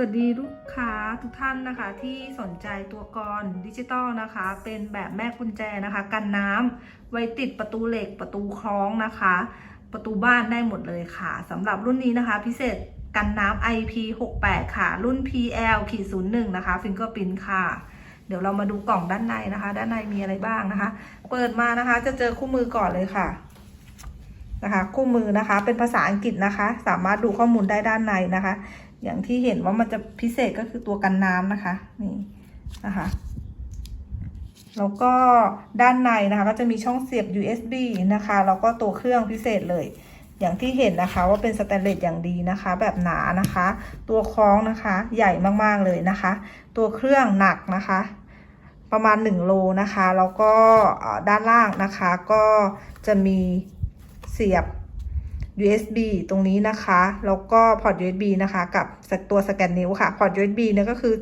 วัสดีลูกค้าทุกท่านนะคะ ที่สนใจตัวกรดิจิตอลนะคะ เป็นแบบแม่กุญแจนะคะ กันน้ำไว้ติดประตูเหล็กประตูคล้องนะคะ ประตูบ้านได้หมดเลยค่ะสำหรับรุ่นนี้นะคะ พิเศษกันน้ำ IP68 ค่ะ รุ่น PL ขีด01นะคะฟิงเกอร์พินค่ะ เดี๋ยวเรามาดูกล่องด้านในนะคะ ด้านในมีอะไรบ้างนะคะ เปิดมานะคะจะเจอคู่มือก่อนเลยค่ะนะคะ คู่มือนะคะ เป็นภาษาอังกฤษนะคะ สามารถดูข้อมูลได้ด้านในนะคะ อย่างที่เห็นว่ามันจะพิเศษก็คือตัวกันน้ำนะคะนี่นะคะแล้วก็ด้านในนะคะ ก็จะมีช่องเสียบ USB นะคะแล้วก็ตัวเครื่องพิเศษเลย อย่างที่เห็นนะคะว่าเป็นสแตนเลสอย่างดีนะคะ แบบหนานะคะ ตัวคล้องนะคะใหญ่มากๆเลยนะคะ ตัวเครื่องหนักนะคะ ประมาณ1โลนะคะ แล้วก็ด้านล่างนะคะ ก็จะมีเสียบ USB ตรงนี้นะคะ แล้วก็พอร์ต USB นะคะ กับตัวสแกนนิ้วค่ะ พอร์ต USB เนี่ยก็คือ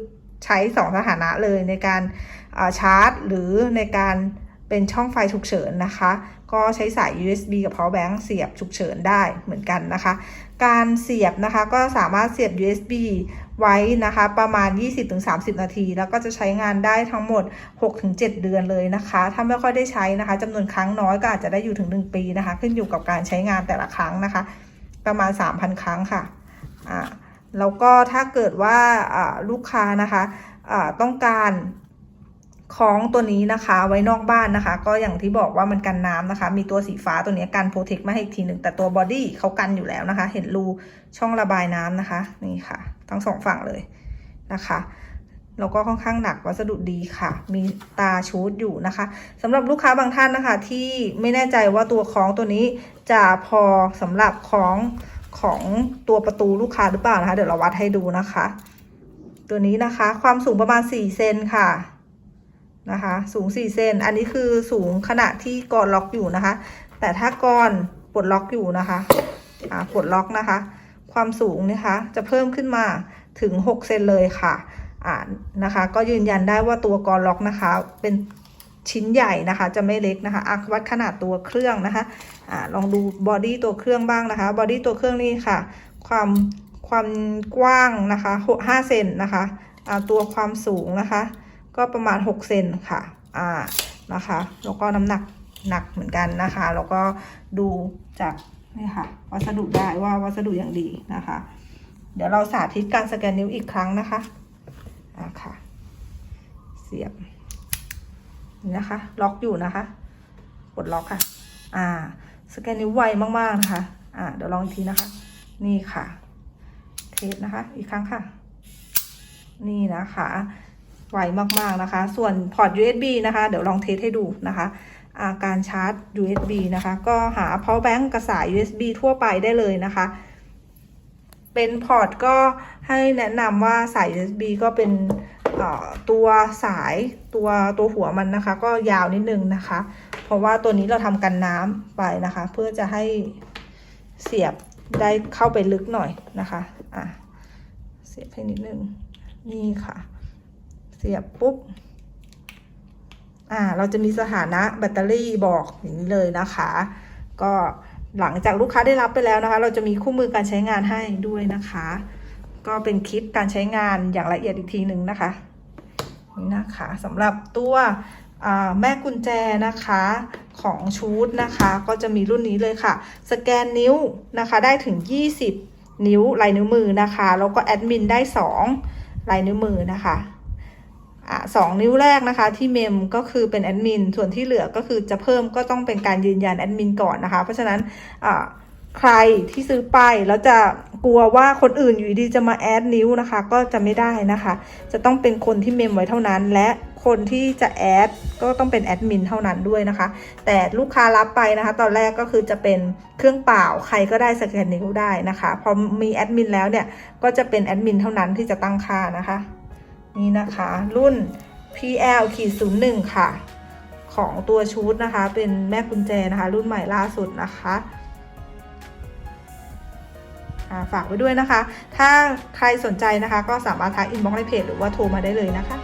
ใช้ 2 สถานะเลยในการาชาร์จ หรือในการ เป็นช่องไฟฉุกเฉินนะคะ ก็ใช้สาย USB กับ power bank เสียบฉุกเฉินได้เหมือนกันนะคะ การเสียบนะคะก็สามารถเสียบ USB ไว้นะคะ ประมาณ 20-30 นาที แล้วก็จะใช้งานได้ทั้งหมด 6-7 เดือนเลยนะคะ ถ้าไม่ค่อยได้ใช้นะคะจำนวนครั้งน้อยก็อาจจะได้อยู่ถึง 1 ปีนะคะ ขึ้นอยู่กับการใช้งานแต่ละครั้งนะคะ ประมาณ 3,000 ครั้งค่ะอ่าแล้วก็ถ้าเกิดว่าลูกค้านะคะต้องการ คล้องตัวนี้นะคะ ไว้นอกบ้านนะคะ ก็อย่างที่บอกว่ามันกันน้ำนะคะ มีตัวสีฟ้าตัวนี้กันโปรเทคมาให้อีกทีหนึ่งแต่ตัวบอดี้เขากันอยู่แล้วนะคะ เห็นรูช่องระบายน้ำนะคะ นี่ค่ะ ทั้งสองฝั่งเลยนะคะแล้วก็ค่อนข้างหนักวัสดุดีค่ะ มีตาชูดอยู่นะคะสำหรับลูกค้าบางท่านนะคะ ที่ไม่แน่ใจว่าตัวคล้องตัวนี้จะพอสำหรับคล้องของตัวประตูลูกค้าหรือเปล่านะคะ เดี๋ยวเราวัดให้ดูนะคะ ตัวนี้นะคะ ความสูงประมาณ 4 เซนค่ะ นะคะ สูง4เซนอันนี้คือสูงขณะที่กรล็อกอยู่นะคะ แต่ถ้ากรปลดล็อกอยู่นะคะอ่าปลดล็อกนะคะ ความสูงนะคะจะเพิ่มขึ้นมาถึง 6 เซนเลยค่ะอ่านะคะ ก็ยืนยันได้ว่าตัวกรล็อกนะคะ เป็นชิ้นใหญ่นะคะ จะไม่เล็กนะคะอะวัดขนาดตัวเครื่องนะคะอ่าลองดูบอดี้ตัวเครื่องบ้างนะคะบอดี้ตัวเครื่องนี่ค่ะ ความความกว้างนะคะ5เซนนะคะอ่าตัวความสูงนะคะ ก็ประมาณ 6 เซนค่ะ อ่า นะคะ แล้วก็น้ำหนักหนักเหมือนกันนะคะ แล้วก็ดูจากนี่ค่ะ วัสดุได้ว่าวัสดุอย่างดีนะคะ เดี๋ยวเราสาธิตการสแกนนิ้วอีกครั้งนะคะ อ่าค่ะ เสียบ นี่นะคะ ล็อกอยู่นะคะ กดล็อกค่ะ อ่า สแกนนิ้วไวมากๆนะคะ อ่า เดี๋ยวลองอีกทีนะคะ นี่ค่ะ เทสนะคะ อีกครั้งค่ะ นี่นะคะ ไวมากๆนะคะ ส่วนพอร์ต USB นะคะ เดี๋ยวลองเทสให้ดูนะคะอาการชาร์จ USB นะคะ ก็หา power bank กับสาย USB ทั่วไปได้เลยนะคะ เป็นพอร์ตก็ให้แนะนำว่าสาย USB ก็เป็นตัวสายตัวตัวหัวมันนะคะ ก็ยาวนิดนึงนะคะ เพราะว่าตัวนี้เราทำกันน้ำไปนะคะ เพื่อจะให้เสียบได้เข้าไปลึกหน่อยนะคะ อะ เสียบให้นิดนึง นี่ค่ะ เสียบปุ๊บ อ่า เราจะมีสถานะแบตเตอรี่บอกอย่างนี้เลยนะคะ ก็หลังจากลูกค้าได้รับไปแล้วนะคะ เราจะมีคู่มือการใช้งานให้ด้วยนะคะ ก็เป็นคลิปการใช้งานอย่างละเอียดอีกทีหนึ่งนะคะนี่นะคะสำหรับตัวแม่กุญแจนะคะของชูดนะคะ ก็จะมีรุ่นนี้เลยค่ะ สแกนนิ้วนะคะได้ถึง 20 นิ้วลายนิ้วมือนะคะ แล้วก็แอดมินได้ 2 ลายนิ้วมือนะคะ สองนิ้วแรกนะคะ ที่เมมก็คือเป็นแอดมินส่วนที่เหลือก็คือจะเพิ่มก็ต้องเป็นการยืนยันแอดมินก่อนนะคะ เพราะฉะนั้นใครที่ซื้อไปแล้วจะกลัวว่าคนอื่นอยู่ดีจะมาแอดนิ้วนะคะ ก็จะไม่ได้นะคะ จะต้องเป็นคนที่เมมไว้เท่านั้น และคนที่จะแอดก็ต้องเป็นแอดมินเท่านั้นด้วยนะคะ แต่ลูกค้ารับไปนะคะ ตอนแรกก็คือจะเป็นเครื่องเปล่าใครก็ได้สแกนนิ้วได้นะคะพอมีแอดมินแล้วเนี่ยก็จะเป็นแอดมินเท่านั้นที่จะตั้งค่านะคะ นี่นะคะรุ่น PL ขีด01 ค่ะ ของตัวชุดนะคะ เป็นแม่กุญแจนะคะ รุ่นใหม่ล่าสุดนะคะฝากไว้ด้วยนะคะ ถ้าใครสนใจนะคะ ก็สามารถทักอินบ็อกซ์ในเพจหรือว่าโทรมาได้เลยนะคะ